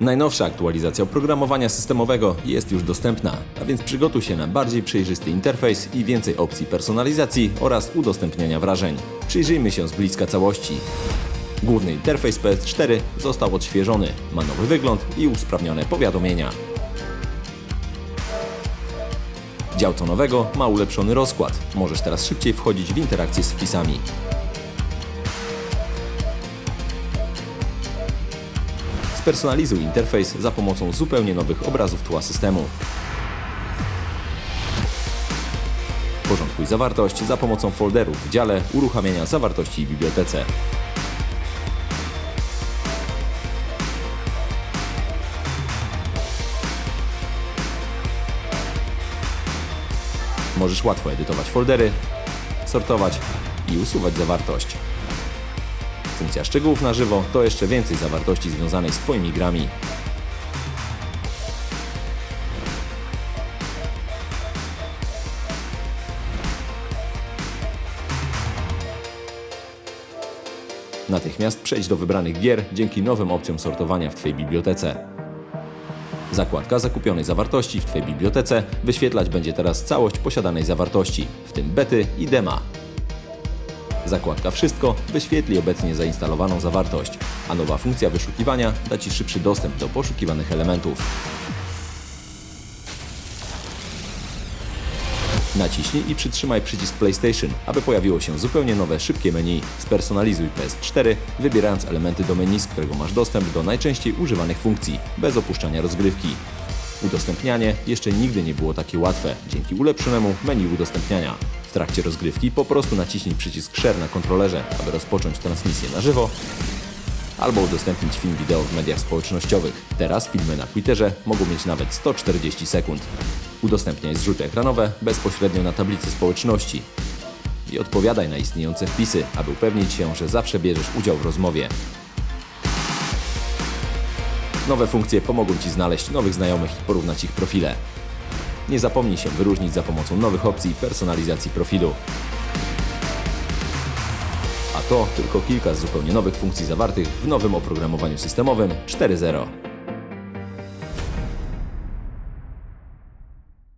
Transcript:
Najnowsza aktualizacja oprogramowania systemowego jest już dostępna, a więc przygotuj się na bardziej przejrzysty interfejs i więcej opcji personalizacji oraz udostępniania wrażeń. Przyjrzyjmy się z bliska całości. Główny interfejs PS4 został odświeżony, ma nowy wygląd i usprawnione powiadomienia. Dział tonowego ma ulepszony rozkład. Możesz teraz szybciej wchodzić w interakcję z wpisami. Spersonalizuj interfejs za pomocą zupełnie nowych obrazów tła systemu. Porządkuj zawartość za pomocą folderów w dziale uruchamiania zawartości w bibliotece. Możesz łatwo edytować foldery, sortować i usuwać zawartość. Funkcja szczegółów na żywo to jeszcze więcej zawartości związanej z Twoimi grami. Natychmiast przejdź do wybranych gier dzięki nowym opcjom sortowania w Twojej bibliotece. Zakładka zakupionej zawartości w Twojej bibliotece wyświetlać będzie teraz całość posiadanej zawartości, w tym bety i dema. Zakładka Wszystko wyświetli obecnie zainstalowaną zawartość, a nowa funkcja wyszukiwania da Ci szybszy dostęp do poszukiwanych elementów. Naciśnij i przytrzymaj przycisk PlayStation, aby pojawiło się zupełnie nowe, szybkie menu. Spersonalizuj PS4, wybierając elementy do menu, z którego masz dostęp do najczęściej używanych funkcji, bez opuszczania rozgrywki. Udostępnianie jeszcze nigdy nie było takie łatwe dzięki ulepszonemu menu udostępniania. Trakcie rozgrywki po prostu naciśnij przycisk Share na kontrolerze, aby rozpocząć transmisję na żywo albo udostępnić film wideo w mediach społecznościowych. Teraz filmy na Twitterze mogą mieć nawet 140 sekund. Udostępniaj zrzuty ekranowe bezpośrednio na tablicy społeczności i odpowiadaj na istniejące wpisy, aby upewnić się, że zawsze bierzesz udział w rozmowie. Nowe funkcje pomogą Ci znaleźć nowych znajomych i porównać ich profile. Nie zapomnij się wyróżnić za pomocą nowych opcji personalizacji profilu. A to tylko kilka z zupełnie nowych funkcji zawartych w nowym oprogramowaniu systemowym 4.0.